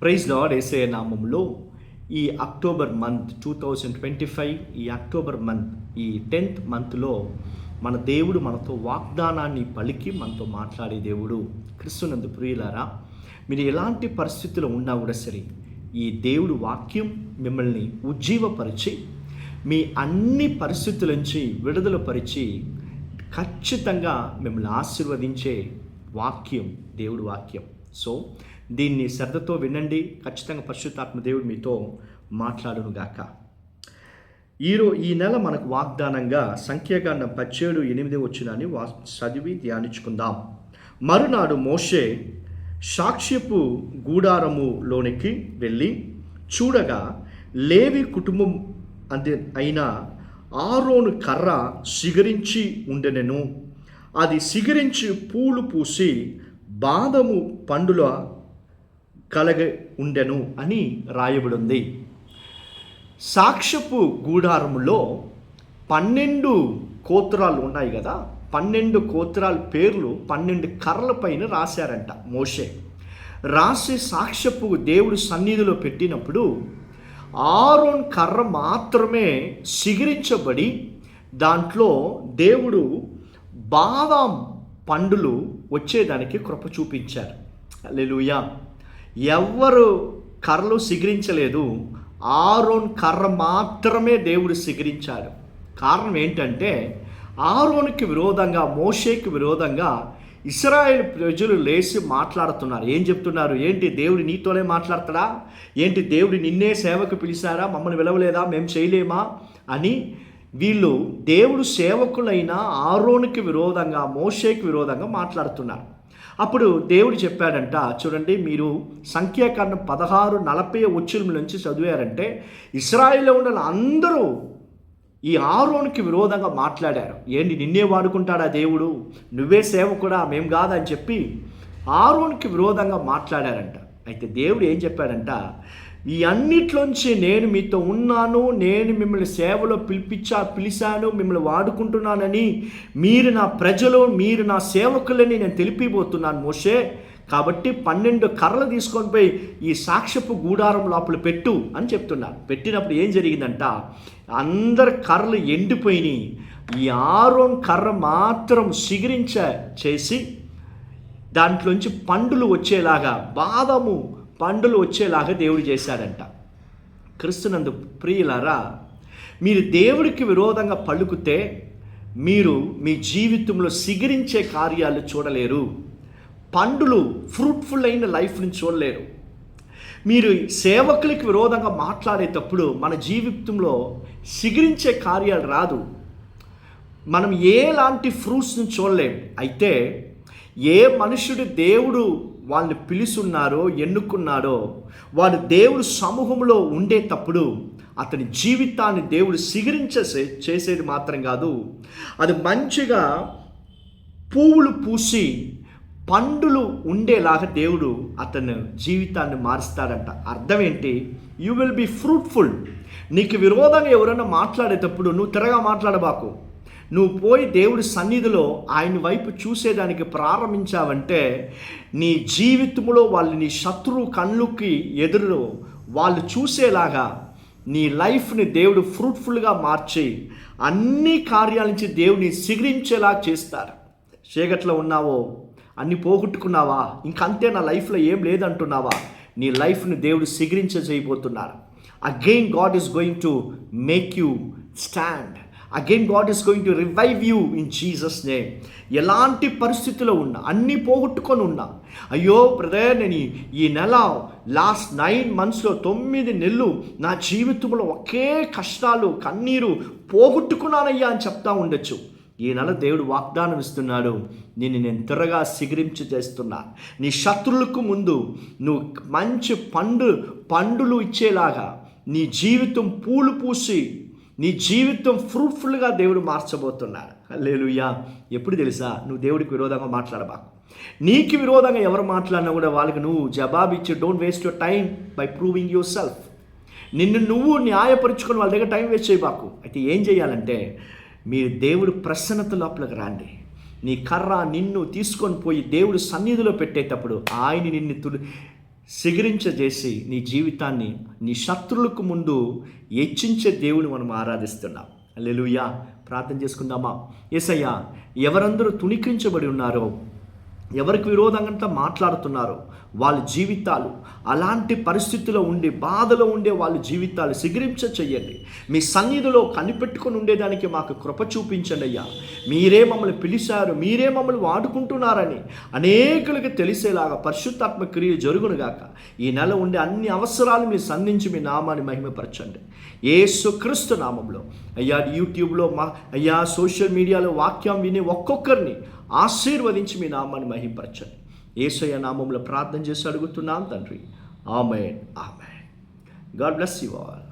Praise lord ఏసే నామంలో ఈ October month two thousand twenty five ఈ అక్టోబర్ మంత్ ఈ టెన్త్ మంత్లో మన దేవుడు మనతో వాగ్దానాన్ని పలికి మనతో మాట్లాడే దేవుడు క్రిస్తునందు ప్రియులారా మీరు ఎలాంటి పరిస్థితుల్లో ఉన్నా కూడా సరే ఈ దేవుడు వాక్యం మిమ్మల్ని ఉజ్జీవపరిచి మీ అన్ని పరిస్థితుల నుంచి విడుదల పరిచి ఖచ్చితంగా మిమ్మల్ని ఆశీర్వదించే వాక్యం దేవుడు వాక్యం. సో దీన్ని శ్రద్ధతో వినండి. ఖచ్చితంగా పరిశుద్ధాత్మ దేవుడు మీతో మాట్లాడునుగాక ఈరో ఈ నెల మనకు వాగ్దానంగా సంఖ్యాకాండం పచ్చేడు ఎనిమిది వచ్చినని వా చదివి ధ్యానించుకుందాం. మరునాడు మోషే సాక్ష్యపు గూడారములోనికి వెళ్ళి చూడగా లేవి కుటుంబం అంతే అయిన ఆరోను కర్ర సిగరించి ఉండెనెను. అది సిగరించి పూలు పూసి బాదము పండుల కలగ ఉండెను అని రాయబడింది. సాక్ష్యపు గూడారములో పన్నెండు కోత్రాలు ఉన్నాయి కదా పన్నెండు కోత్రాల పేర్లు పన్నెండు కర్రల పైన రాశారంట మోషే. రాసి సాక్ష్యపు దేవుడు సన్నిధిలో పెట్టినప్పుడు ఆరోన్ కర్ర మాత్రమే సిగిరించబడి దాంట్లో దేవుడు బాదాం పండులు వచ్చేదానికి కృప చూపించారు. లెలుయా ఎవ్వరు కర్రలు సిగిరించలేదు. ఆరోన్ కర్ర మాత్రమే దేవుడు సిగిరించాడు. కారణం ఏంటంటే ఆరోన్కి విరోధంగా మోషేకి విరోధంగా ఇస్రాయేల్ ప్రజలు లేచి మాట్లాడుతున్నారు. ఏం చెప్తున్నారు? ఏంటి దేవుడు నీతోనే మాట్లాడతాడా? ఏంటి దేవుడు నిన్నే సేవకు పిలిచారా? మమ్మల్ని విలవలేదా? మేము చేయలేమా? అని వీళ్ళు దేవుడు సేవకులైన ఆరోనికి విరోధంగా మోషేకి విరోధంగా మాట్లాడుతున్నారు. అప్పుడు దేవుడు చెప్పాడంట చూడండి మీరు సంఖ్యాకాండం పదహారు నలభై ఉచ్చుల నుంచి చదివారంటే ఇస్రాయిల్లో ఉన్న అందరూ ఈ ఆరోనికి విరోధంగా మాట్లాడారు. ఏంటి నిన్నే వాడుకుంటాడా దేవుడు? నువ్వే సేవకుడా? మేము కాదని చెప్పి ఆరోనికి విరోధంగా మాట్లాడారంట. అయితే దేవుడు ఏం చెప్పాడంట ఈ అన్నిట్లోంచి నేను మీతో ఉన్నాను నేను మిమ్మల్ని సేవలో పిలిపించా పిలిచాను మిమ్మల్ని వాడుకుంటున్నానని మీరు నా ప్రజలు మీరు నా సేవకులని నేను తెలిపిపోతున్నాను మోషే. కాబట్టి పన్నెండు కర్రలు తీసుకొని పోయి ఈ సాక్ష్యపు గూడారం లోపల పెట్టు అని చెప్తున్నారు పెట్టినప్పుడు ఏం జరిగిందంట? అందరు కర్రలు ఎండిపోయినాయి. ఈ ఆరోన్ కర్ర మాత్రం సిగిరించ చేసి దాంట్లోంచి పండులు వచ్చేలాగా బాదము పండులు వచ్చేలాగా దేవుడు చేశాడంట. క్రిస్తునందు ప్రియులారా మీరు దేవుడికి విరోధంగా పలుకుతే మీరు మీ జీవితంలో సిగిరించే కార్యాలు చూడలేరు. పండులు ఫ్రూట్ఫుల్ అయిన లైఫ్ని చూడలేరు. మీరు సేవకులకి విరోధంగా మాట్లాడేటప్పుడు మన జీవితంలో సిగిరించే కార్యాలు రాదు. మనం ఏలాంటి ఫ్రూట్స్ని చూడలేం. అయితే ఏ మనుషుడు దేవుడు వాళ్ళని పిలుచున్నారో ఎన్నుకున్నారో వాడు దేవుడు సమూహంలో ఉండేటప్పుడు అతని జీవితాన్ని దేవుడు సిగరించే చేసేది మాత్రం కాదు. అది మంచిగా పువ్వులు పూసి పండులు ఉండేలాగా దేవుడు అతను జీవితాన్ని మారుస్తాడంట. అర్థం ఏంటి? యూ విల్ బి ఫ్రూట్ఫుల్ నీకు విరోధంగా ఎవరైనా మాట్లాడేటప్పుడు నువ్వు తిరగా మాట్లాడబాకు. నువ్వు పోయి దేవుడి సన్నిధిలో ఆయన వైపు చూసేదానికి ప్రారంభించావంటే నీ జీవితంలో వాళ్ళు నీ శత్రువు కళ్ళుకి ఎదురు వాళ్ళు చూసేలాగా నీ లైఫ్ని దేవుడు ఫ్రూట్ఫుల్గా మార్చి అన్ని కార్యాల నుంచి దేవుని సిగిరించేలా చేస్తారు. చీకట్లో ఉన్నావో అన్ని పోగొట్టుకున్నావా ఇంకంతే నా లైఫ్లో ఏం లేదంటున్నావా నీ లైఫ్ని దేవుడు సిగిరించే చేయబోతున్నారు again God is going to make you stand again God is going to revive you in Jesus name ఎలాంటి పరిస్థితిలో ఉన్నా అన్నీ పోగొట్టుకొని ఉన్నా అయ్యో బ్రదర్ నేను ఈ- నెల లాస్ట్ నైన్ మంత్స్లో తొమ్మిది నెలలు నా జీవితంలో ఒకే కష్టాలు కన్నీరు పోగొట్టుకున్నానయ్యా అని చెప్తా ఉండొచ్చు. ఈ నెల దేవుడు వాగ్దానం ఇస్తున్నాడు. నిన్ను నేను త్వరగా సిగరించు చేస్తున్నా. నీ శత్రువులకు ముందు నువ్వు మంచి పండు పండులు ఇచ్చేలాగా నీ జీవితం పూలు పూసి నీ జీవితం ఫ్రూట్ఫుల్గా దేవుడు మార్చబోతున్నాడు. లేలుయ్యా ఎప్పుడు తెలుసా? నువ్వు దేవుడికి విరోధంగా మాట్లాడబాకు. నీకు విరోధంగా ఎవరు మాట్లాడినా కూడా వాళ్ళకి నువ్వు జవాబు ఇచ్చి don't waste your time by proving yourself నిన్ను నువ్వు న్యాయపరుచుకొని వాళ్ళ దగ్గర టైం వేస్ట్ చేయబాకు. అయితే ఏం చేయాలంటే మీరు దేవుడు ప్రసన్నత లోపలికి రాండి. నీ కర్ర నిన్ను తీసుకొని పోయి దేవుడు సన్నిధిలో పెట్టేటప్పుడు ఆయన నిన్ను తుడి సిగరించజేసి నీ జీవితాన్ని నీ శత్రులకు ముందు హెచ్చించే దేవుని మనం ఆరాధిస్తున్నాం. లెలుయా ప్రార్థన చేసుకుందామా? ఏసయ్యా ఎవరందరూ తుణికించబడి ఉన్నారో ఎవరికి విరోధంగా మాట్లాడుతున్నారు? వాళ్ళ జీవితాలు. అలాంటి పరిస్థితిలో ఉండి బాధలో ఉండే వాళ్ళ జీవితాలు సిగరించ చెయ్యండి. మీ సన్నిధిలో కనిపెట్టుకొని ఉండేదానికి మాకు కృప చూపించండి అయ్యా. మీరే మమ్మల్ని పిలిచారు మీరే మమ్మల్ని వాడుకుంటున్నారని అనేకులకు తెలిసేలాగా పరిశుద్ధాత్మ క్రియ జరుగునుగాక ఈ నెల ఉండే అన్ని అవసరాలు మీరు సంధించి మీ నామాన్ని మహిమపరచండి. ఏసుక్రీస్తు నామంలో. అయ్యా యూట్యూబ్లో మా అయ్యా సోషల్ మీడియాలో వాక్యం విని ఒక్కొక్కరిని ఆశీర్వదించి మీ నామాన్ని మహింపరచండి. ఏసయ్య నామంలో ప్రార్థన చేసి అడుగుతున్నాం తండ్రి. ఆమె ఆమె గాడ్ బ్లెస్ యు ఆల్.